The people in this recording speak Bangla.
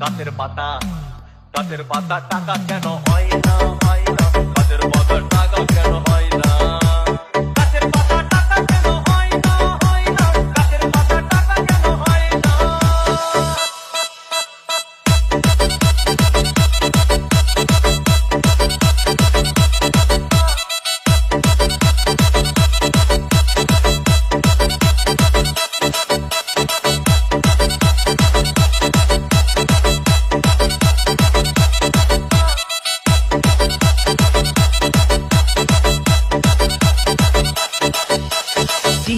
গাছের পাতা গাছের পাতা টাকা কেন হয় না হয়